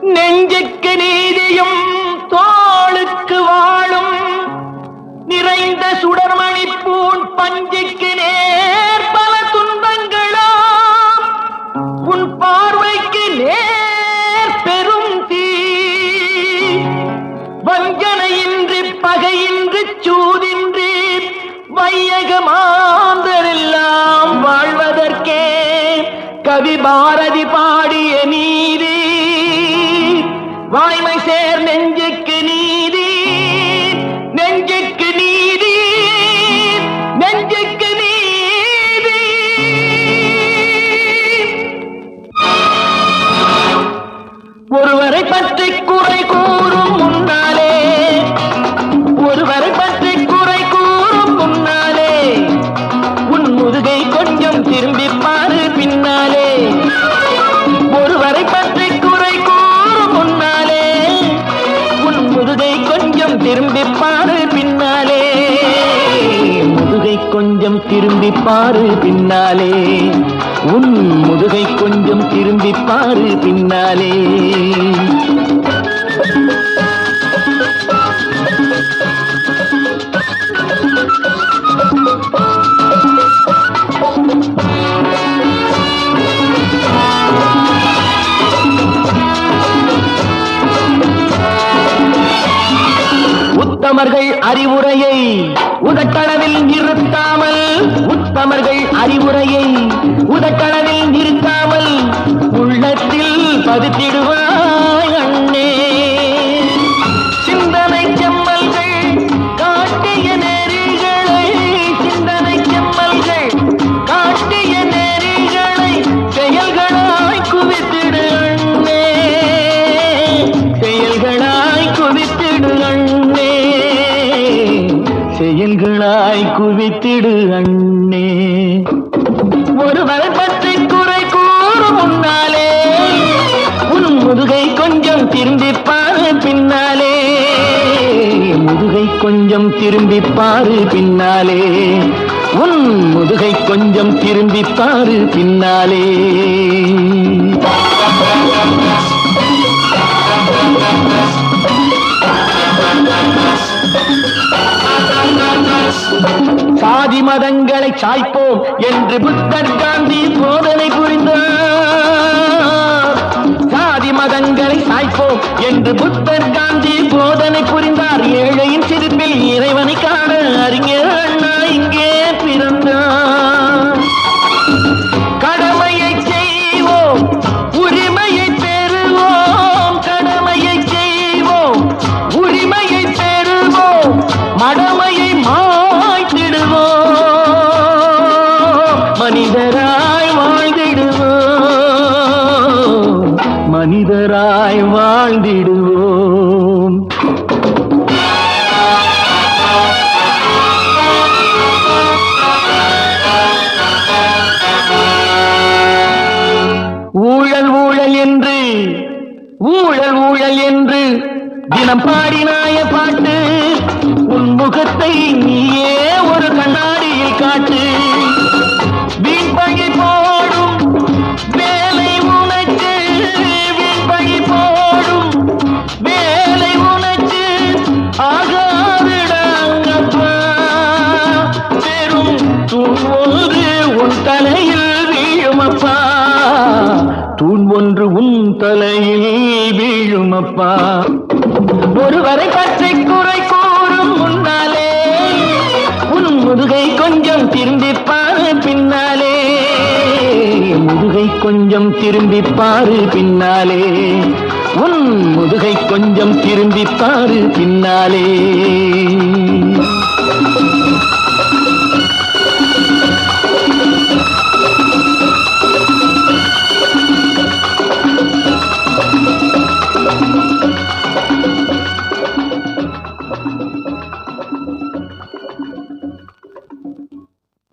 நெஞ்சுக்கு நீதியும் தோளுக்கு வாழும். நிறைந்த சுடர்மணி பூன் பஞ்சுக்கு நேர் பல துன்பங்களோ? உன் பார்வைக்கு நேர் பெரும் தீ. வஞ்சனையின்றி பகையின்றி சூதின்றி வையகமாந்தரெல்லாம் வாழ்வதற்கே. கவி பாரதி பாடி திரும்பி பாரு பின்னாலே. முதுகை கொஞ்சம் திரும்பி பாரு பின்னாலே. உன் முதுகை கொஞ்சம் திரும்பி பாரு பின்னாலே. அறிவுரையை உதட்டளவில் நிறுத்தாமல் உத்தமர்கள் அறிவுரையை உதட்டளவில் நிறுத்தாமல் உள்ளத்தில் பதித்திடுவார். செயல்களாய் குவித்திடு அண்ணே. ஒருவரை பற்றி குறை கூறும் முன்னாலே உன் முதுகை கொஞ்சம் திரும்பி பாரு பின்னாலே. முதுகை கொஞ்சம் திரும்பி பாரு பின்னாலே. உன் முதுகை கொஞ்சம் திரும்பி பாரு பின்னாலே. மதங்களை சாய்ப்போம் என்று புத்தர் காந்தி போதனை புரிந்தார். சாதி மதங்களை சாய்ப்போம் என்று புத்தர் காந்தி போதனை புரிந்தார். ஏழை ஊழல் என்று ஊழல் ஊழல் என்று தினம் பாடினாய பாட்டு உன் முகத்தை நீயே ஒரு கண்ணாடியில் காட்டு. வீழுமப்பா ஒருவரை பற்றி குறை கூறும் முன்னாலே உன் முதுகை கொஞ்சம் திரும்பிப்பாரு பின்னாலே. முதுகை கொஞ்சம் திரும்பிப்பாரு பின்னாலே உன் முதுகை கொஞ்சம் திரும்பிப்பாரு பின்னாலே.